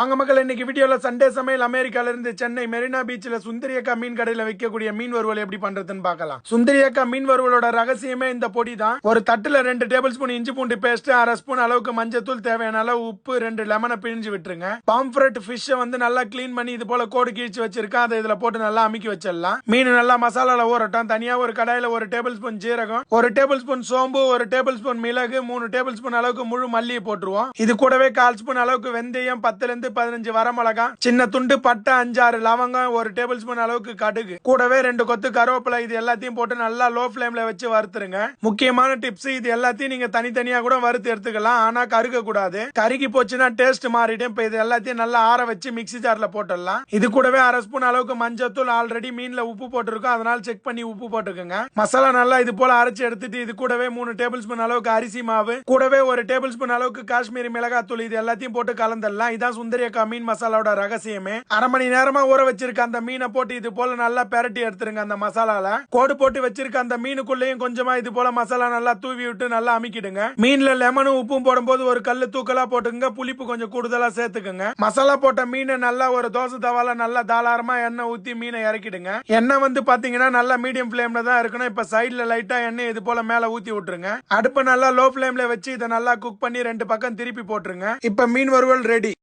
வாங்க மக்கள் இன்னைக்கு வீடியோல சண்டே சமையல் அமெரிக்கால இருந்து சென்னை மெரினா பீச்ல சுந்தரியக்கா மீன் கடையில வைக்கக்கூடிய மீன் வறுவல் எப்படி பண்றதுன்னு பார்க்கலாம். சுந்தரியக்கா மீன் வறுவலோட ரகசியமே இந்த பொடி தான். ஒரு தட்டுல ரெண்டு டேபிள் ஸ்பூன் இஞ்சி பூண்டு பேஸ்ட் அரை ஸ்பூன் அளவுக்கு மஞ்சத்தூள் தேவையான அளவு உப்பு ரெண்டு லெமனை பிழிஞ்சு விட்டுருங்க. பாம்ஃப்ரெட் ஃபிஷ்ஷை வந்து நல்லா க்ளீன் பண்ணி இது போல கோடு கிழிச்சு வச்சிருக்கேன் அதை இதுல போட்டு நல்லா அமுக்கி வச்சிடலாம். மீன் நல்லா மசாலால ஊறட்டும். தனியா ஒரு கடாயில ஒரு டேபிள் ஸ்பூன் ஜீரகம் ஒரு டேபிள் ஸ்பூன் சோம்பு ஒரு டேபிள் ஸ்பூன் மிளகு மூணு டேபிள் ஸ்பூன் அளவுக்கு முழு மல்லியை போட்டுருவோம். இது கூடவே கால் ஸ்பூன் அளவுக்கு வெந்தயம் பத்துல இருந்து பதினஞ்சு வரமிளகா சின்ன துண்டு பட்டை அஞ்சாறு லவங்கம் ஒரு டேபிள் ஸ்பூன் அளவுக்கு கடுகு. கூடவே ரெண்டு கொத்து கருவேப்பிலை இது எல்லாத்தையும் போட்டு நல்லா லோ ஃபிளேம்ல வச்சு வறுத்துருங்க. முக்கியமான டிப்ஸ் இது எல்லாத்தையும் நீங்க தனித்தனியா கூட வறுத்து எடுத்துக்கலாம். ஆனா கருக கூடாது கருகி போச்சுன்னா டேஸ்ட் மாறிடும். இப்ப இது எல்லாத்தையும் நல்லா ஆற வச்சு மிக்ஸி ஜார்ல போட்டுடலாம். இது கூடவே அரை ஸ்பூன் அளவுக்கு மஞ்சத்தூள் ஆல்ரெடி மீன்ல உப்பு போட்டிருக்கோம். அதனால செக் பண்ணி உப்பு போட்டுக்கோங்க. மசாலா நல்லா இது போல அரைச்சு எடுத்துட்டு இது கூடவே மூணு டேபிள் ஸ்பூன் அளவுக்கு அரிசி மாவு கூடவே ஒரு டேபிள் ஸ்பூன் அளவுக்கு காஷ்மீரி மிளகாய் தூள் இது எல்லாத்தையும் போட்டு கலந்துடலாம். இதான் சுந்தரி சூரியக்கா மீன் மசாலாவோட ரகசியமே அரை மணி நேரமா ஊற வச்சிருக்க அந்த மீனை போட்டு இது போல நல்லா பெரட்டி எடுத்துருங்க அந்த மசாலால. கோடு போட்டு வச்சிருக்க அந்த மீனுக்குள்ளேயும் கொஞ்சமா இது போல மசாலா நல்லா தூவி விட்டு நல்லா அமுக்கிடுங்க. மீன்ல லெமனும் உப்பும் போடும்போது ஒரு கல்லு தூக்கலா போட்டுக்கங்க. புளிப்பு கொஞ்சம் கூடுதலா சேர்த்துக்குங்க. மசாலா போட்ட மீனை நல்லா ஒரு தோசை தவால நல்லா தாராளமா எண்ணெய் ஊத்தி மீனை இறக்கிடுங்க. எண்ணெய் வந்து பாத்தீங்கன்னா நல்லா மீடியம் ஃபிளேம்ல தான் இருக்கணும். இப்ப சைட்ல லைட்டா எண்ணெய் இது போல மேல ஊத்தி விட்டுருங்க. அடுப்பு நல்லா லோ ஃபிளேம்ல வச்சு இதை நல்லா குக் பண்ணி ரெண்டு பக்கம் திருப்பி போட்டுருங்க. இப்ப மீன் வறுவல் ரெடி.